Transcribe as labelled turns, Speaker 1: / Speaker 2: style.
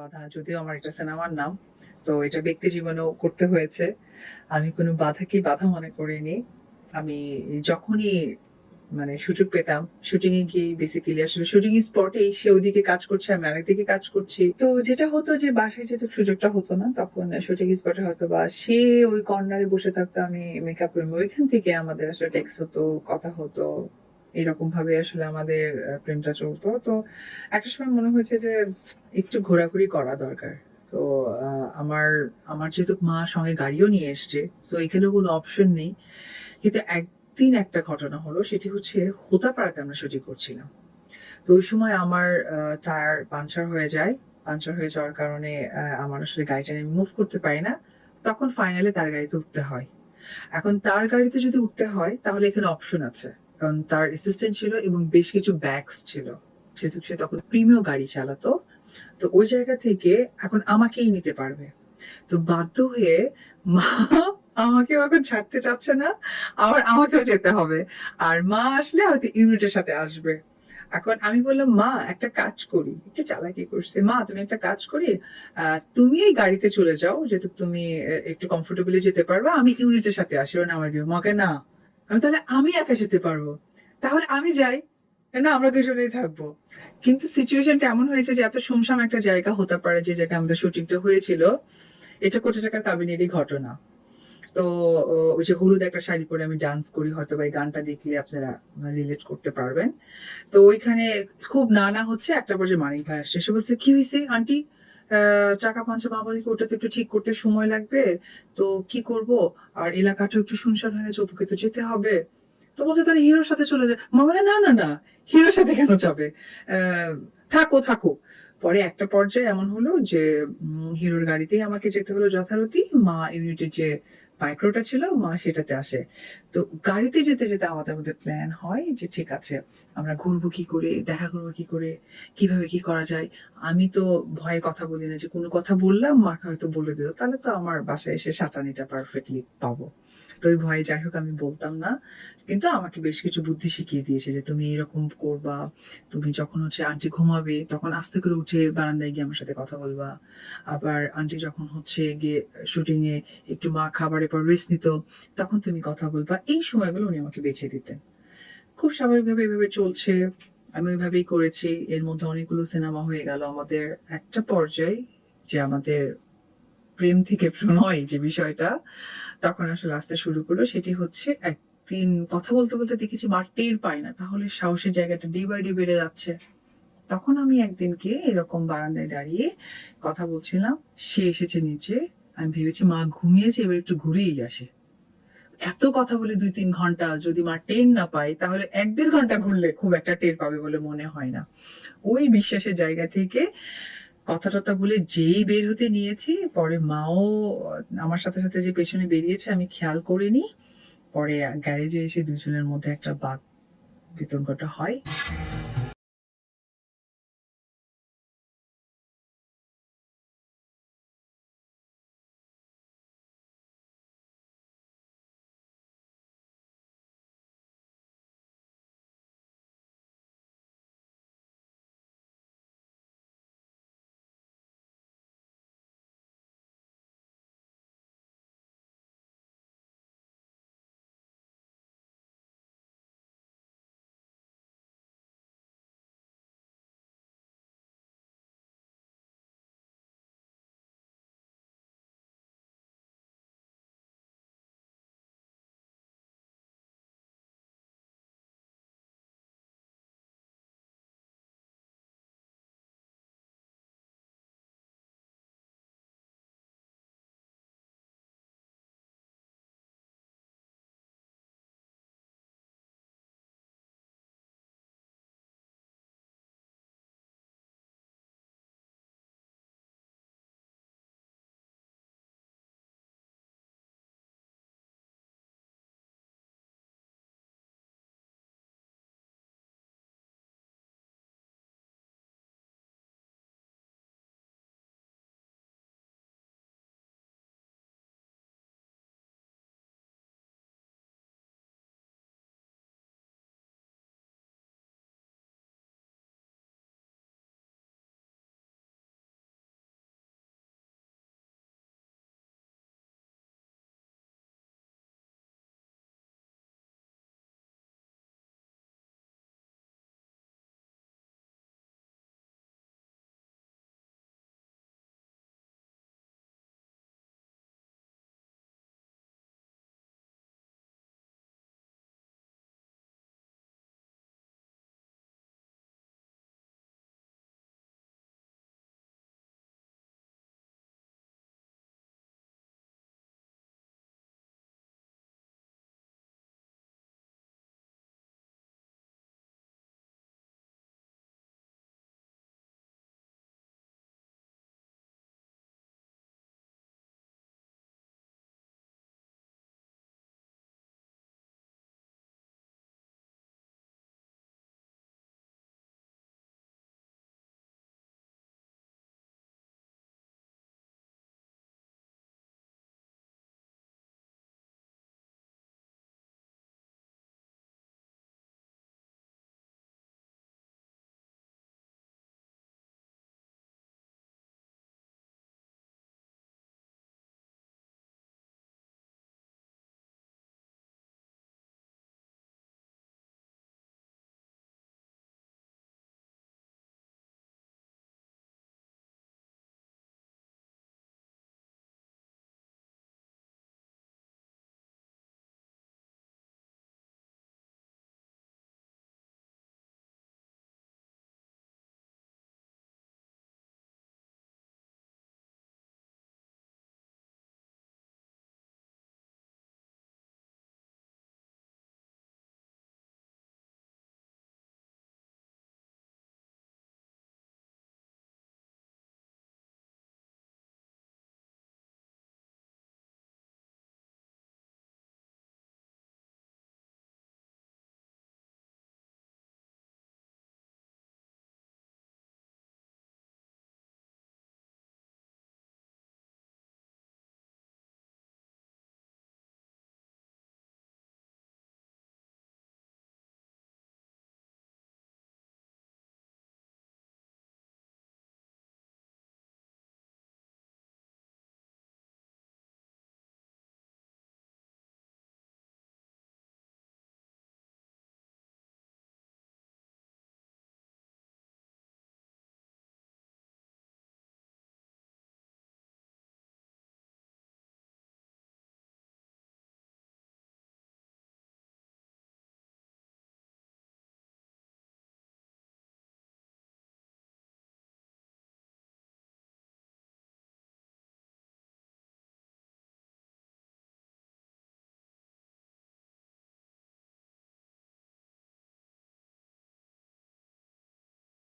Speaker 1: বাধা, যদিও আমার এটা সিনেমার নাম, তো এটা ব্যক্তি জীবনেও করতে হয়েছে। আমি কোনো বাধাকে বাধা মনে করিনি। আমি যখনই মানে সুযোগ পেতাম শুটিং এ গিয়ে বেসিক্যালি আসলে শুটিং স্পটে সে ওদিকে কাজ করছে, আমি আরেকদিকে কাজ করছি। তো যেটা হতো যে বাসায় যেহেতু সুযোগটা হতো না, তখন শুটিং স্পটে হয়তো বা সে ওই কর্নারে বসে থাকতো, আমি মেকআপ রুমে ওইখান থেকে আমাদের আসলে টেক্স হতো, কথা হতো। এরকম ভাবে আসলে আমাদের প্রেমটা চলতো। তো একটা সময় মনে হয়েছে যে একটু ঘোরাঘুরি করা দরকার। তো আমার আমার যেহেতু মা সঙ্গে গাড়িও নিয়ে এসছে তো এখানেও কোনো অপশন নেই। কিন্তু একদিন একটা ঘটনা হলো, সেটি হচ্ছে হোতাপাড়াতে আমরা শুটিং করছিলাম। তো ওই সময় আমার টায়ার পাঞ্চার হয়ে যায়। পাঞ্চার হয়ে যাওয়ার কারণে আমার আসলে গাড়িটা আমি মুভ করতে পারি না। তখন ফাইনালে তার গাড়িতে উঠতে হয়। এখন তার গাড়িতে যদি উঠতে হয়, তাহলে এখানে অপশন আছে। কারণ তার অ্যাসিস্ট্যান্ট ছিল এবং বেশ কিছু ব্যাগস ছিল। যেহেতু সে তখন প্রিমিয় গাড়ি চালাতো। তো ওই জায়গা থেকে এখন আমাকেই নিতে পারবে। তো বাধ্য হয়ে মা আমাকেও এখন ছাড়তে চাচ্ছে না, আবার আমাকেও যেতে হবে। আর মা আসলে হয়তো ইউনিটের সাথে আসবে। এখন আমি বললাম, মা, একটা কাজ করি। একটু চালাকি করছে। মা, তুমি একটা কাজ করি। তুমি এই গাড়িতে চলে যাও। যেহেতু তুমি একটু কমফোর্টেবলি যেতে পারবে। আমি ইউনিটের সাথে আসি। নামাই দিও মাকে না আমি তাহলে আমি একা যেতে পারব? তাহলে আমি যাই। না, আমরা দুজনেই থাকব। কিন্তু সিচুয়েশনটা এমন হয়েছে যে এত শুমশাম একটা জায়গা হতে পারে যে জায়গায় আমাদের শুটিংটা হয়েছিল। এটা কোটি টাকার কাবিনেরই ঘটনা। তো ওই যে হলুদ একটা শাড়ি পরে আমি ডান্স করি, হয়তো বা এই গানটা দেখলে আপনারা রিলেট করতে পারবেন। তো ওইখানে খুব নানা হচ্ছে, একটা পর্যায়ে মানিক ভাই আসছে। সে বলছে, কি হয়েছে আন্টি চাকা পাঞ্চা মা বলি ওটা তো একটু ঠিক করতে সময় লাগবে। তো কি করব? আর এলাকাটা একটু শুনশান হয়ে গেছে ওপুকে তো যেতে হবে। তো বলছে, তাহলে হিরোর সাথে চলে যায় বলে না না না, হিরোর সাথে কেন যাবে? থাকো থাকো। পরে একটা পর্যায়ে এমন হলো যে হিরোর গাড়িতেই আমাকে যেতে হলো যথারীতি। মা ইউনিটের যে মাইক্রোটা ছিল, মা সেটাতে আসে। তো গাড়িতে যেতে যেতে আমাদের মধ্যে প্ল্যান হয় যে, ঠিক আছে, আমরা ঘুরবো কি করে, দেখা করব কি করে, কীভাবে কি করা যায়। আমি তো ভয়ে কথা বলি না যে, কোনো কথা বললাম, মাকে হয়তো বলে দিল। তাহলে তো আমার বাসায় এসে সাটানিটা পারফেক্টলি পাবো। ওই ভয়ে, যাই হোক আমি বলতাম না। কিন্তু আমাকে বেশ কিছু বুদ্ধি শিখিয়ে দিয়েছে যে তুমি এরকম করবা। তুমি যখন হচ্ছে আন্টি ঘুমাবে, তখন আস্তে করে উঠে বারান্দায় গিয়ে আমার সাথে কথা বলবা। আবার আন্টি যখন হচ্ছে গিয়ে শুটিং এ একটু মা খাবারের পর রেস্ট নিত, তখন তুমি কথা বলবা। এই সময়গুলো উনি আমাকে বেছে দিতেন। খুব স্বাভাবিকভাবে এভাবে চলছে। আমি ওইভাবেই করেছি। এর মধ্যে অনেকগুলো সিনেমা হয়ে গেল আমাদের। একটা পর্যায়ে যে আমাদের প্রেম থেকে প্রণয় যে বিষয়টা, তখন আসলে আসতে শুরু করল। সেটি হচ্ছে একদিন কথা বলতে বলতে দেখেছি মার টের পায় না, তাহলে সাহসের জায়গাটা ডে বাই ডে বেড়ে যাচ্ছে। তখন আমি একদিনকে এরকম বারান্দায় দাঁড়িয়ে কথা বলছিলাম, সে এসেছে নিচে, আমি ভেবেছি মা ঘুমিয়েছে, এবার একটু ঘুরেই আসে। এত কথা বলে দুই তিন ঘণ্টা, যদি মা টের না পায়, তাহলে এক দেড় ঘণ্টা ঘুরলে খুব একটা টের পাবে বলে মনে হয় না। ওই বিশ্বাসের জায়গা থেকে কথা টথা বলে যেই বের হতে নিয়েছি, পরে মাও আমার সাথে সাথে যে পেছনে বেরিয়েছে আমি খেয়াল করিনি। পরে গ্যারেজে এসে দুজনের মধ্যে একটা বাক বিতর্কটা হয়।